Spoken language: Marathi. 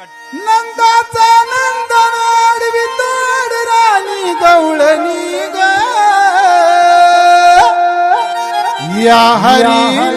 नंदाचा नंदन आडवी ताड राणी गवळणी ग. या हरी